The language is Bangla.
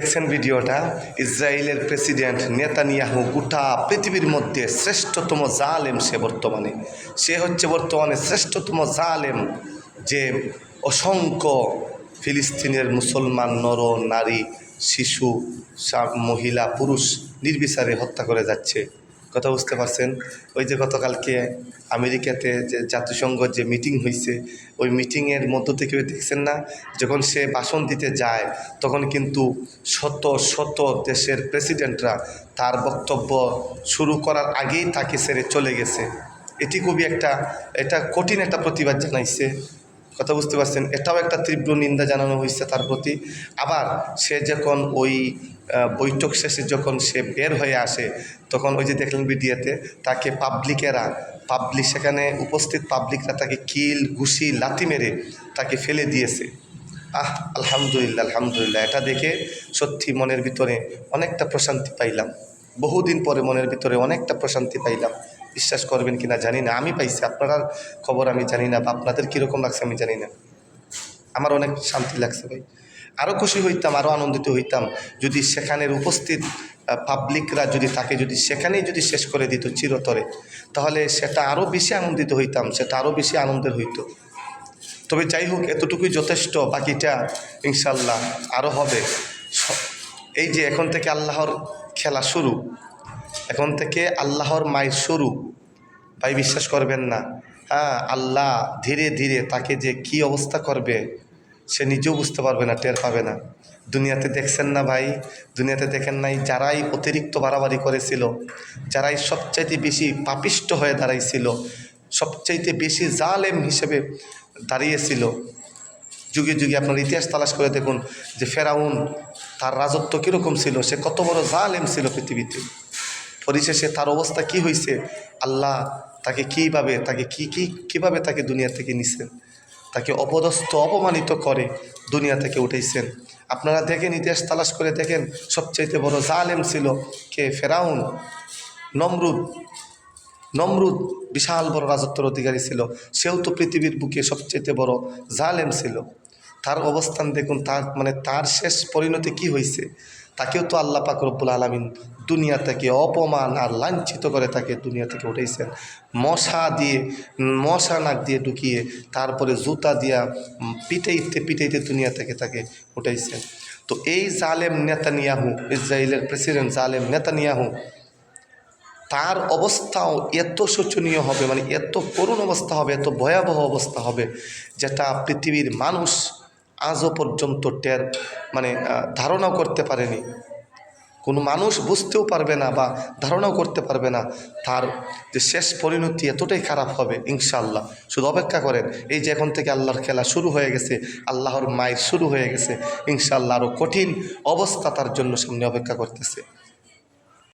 দেখছেন ভিডিওটা? ইসরায়েলের প্রেসিডেন্ট নেতানিয়াহু গোটা পৃথিবীর মধ্যে শ্রেষ্ঠতম জালেম সে বর্তমানে। সে হচ্ছে বর্তমানে শ্রেষ্ঠতম জালেম যে অসংখ্য ফিলিস্তিনের মুসলমান নর, নারী, শিশু মহিলা, পুরুষ নির্বিচারে হত্যা করে যাচ্ছে। কথা বুঝতে পারছেন? ওই যে গতকালকে আমেরিকাতে যে জাতিসংঘ যে মিটিং হয়েছে ওই মিটিংয়ের মধ্য থেকে দেখছেন না? যখন সে ভাষণ দিতে যায়, তখন কিন্তু শত শত দেশের প্রেসিডেন্টরা তার বক্তব্য শুরু করার আগেই তাকে ছেড়ে চলে গেছে। এটি খুবই একটা, এটা কঠিন একটা প্রতিবাদ জানাইছে। কথা বুঝতে পারছেন? এটাও একটা তীব্র নিন্দা জানানো হয়েছে তার প্রতি। আবার সে যখন ওই বৈঠক শেষে যখন সে বের হয়ে আসে, তখন ওই যে দেখলেন ভিডিওতে তাকে পাবলিকেরা, পাবলিক সেখানে উপস্থিত পাবলিকরা তাকে কিল, ঘুষি, লাথি মেরে তাকে ফেলে দিয়েছে। আহ, আলহামদুলিল্লাহ আলহামদুলিল্লাহ। এটা দেখে সত্যি মনের ভিতরে অনেকটা প্রশান্তি পাইলাম। বহুদিন পরে মনের ভিতরে অনেকটা প্রশান্তি পাইলাম। বিশ্বাস করবেন কি না জানি না, আমি পাইছি। আপনার খবর আমি জানি না বা আপনাদের কীরকম লাগছে আমি জানি না। আমার অনেক শান্তি লাগছে ভাই। আরও খুশি হইতাম আরও আনন্দিত হইতাম। যদি সেখানের উপস্থিত পাবলিকরা যদি তাকে যদি সেখানেই যদি শেষ করে দিত চিরতরে, তাহলে সেটা আরও বেশি আনন্দিত হইতাম, সেটা আরও বেশি আনন্দের হইতো। তবে যাই হোক, এতটুকুই যথেষ্ট, বাকিটা ইনশাল্লাহ আরও হবে। এই যে এখন থেকে আল্লাহর খেলা শুরু, এখন থেকে আল্লাহর মায়ের শুরু, ভাই বিশ্বাস করবেন না। হ্যাঁ আল্লাহ ধীরে ধীরে তাকে যে কি অবস্থা করবে সে নিজেও বুঝতে পারবে না, টের পাবে না। দুনিয়াতে দেখছেন না ভাই, দুনিয়াতে দেখেন নাই যারাই অতিরিক্ত বাড়াবাড়ি করেছিল, যারাই সবচাইতে বেশি পাপিষ্ট হয়ে দাঁড়াইছিল, সবচাইতে বেশি জালেম হিসেবে দাঁড়িয়েছিল। যুগে যুগে আপনার ইতিহাস তালাশ করে দেখুন যে ফেরাউন তার রাজত্ব কীরকম ছিল, সে কত বড় জালেম ছিল পৃথিবীতে। পরিশেষে তার অবস্থা কি হয়েছে আল্লাহ তাকে কীভাবে, তাকে কি কি, কীভাবে তাকে দুনিয়া থেকে নিছেন? তাকে অপদস্থ, অপমানিত করে দুনিয়া থেকে উঠেছেন। আপনারা দেখেন, ইতিহাস তালাশ করে দেখেন, সবচাইতে বড় জালেম ছিল কে? ফেরাউন। নমরুদ। নমরুদ বিশাল বড় রাজত্বর অধিকারী ছিল। সেও তো পৃথিবীর বুকে সবচেয়ে বড় জালেম ছিল। তার অবস্থান দেখুন, তার মানে তার শেষ পরিণতি কি হয়েছে, তাকেও তো আল্লাহ পাক রব্বুল আলমিন দুনিয়া থেকে অপমান আর লাঞ্ছিত করে তাকে দুনিয়া থেকে উঠেছেন মশা দিয়ে, মশা নাক দিয়ে ঢুকিয়ে তারপরে জুতা দিয়া পিটাইতে পিটাইতে দুনিয়া থেকে তাকে উঠাইছেন। তো এই জালেম নেতানিয়াহু ইসরায়েলের প্রেসিডেন্ট জালেম নেতানিয়াহু, তার অবস্থাও এত শোচনীয় হবে মানে এত করুণ অবস্থা হবে, এত ভয়াবহ অবস্থা হবে, যেটা পৃথিবীর মানুষ আজও পর্যন্ত টের মানে ধারণাও করতে পারেনি। কোনো মানুষ বুঝতেও পারবে না বা ধারণাও করতে পারবে না তার যে শেষ পরিণতি এতটাই খারাপ হবে, ইনশাআল্লাহ। শুধু অপেক্ষা করেন, এই যে এখন থেকে আল্লাহর খেলা শুরু হয়ে গেছে, আল্লাহর মায়ের শুরু হয়ে গেছে, ইনশাআল্লাহ আরও কঠিন অবস্থা তার জন্য সামনে অপেক্ষা করতেছে।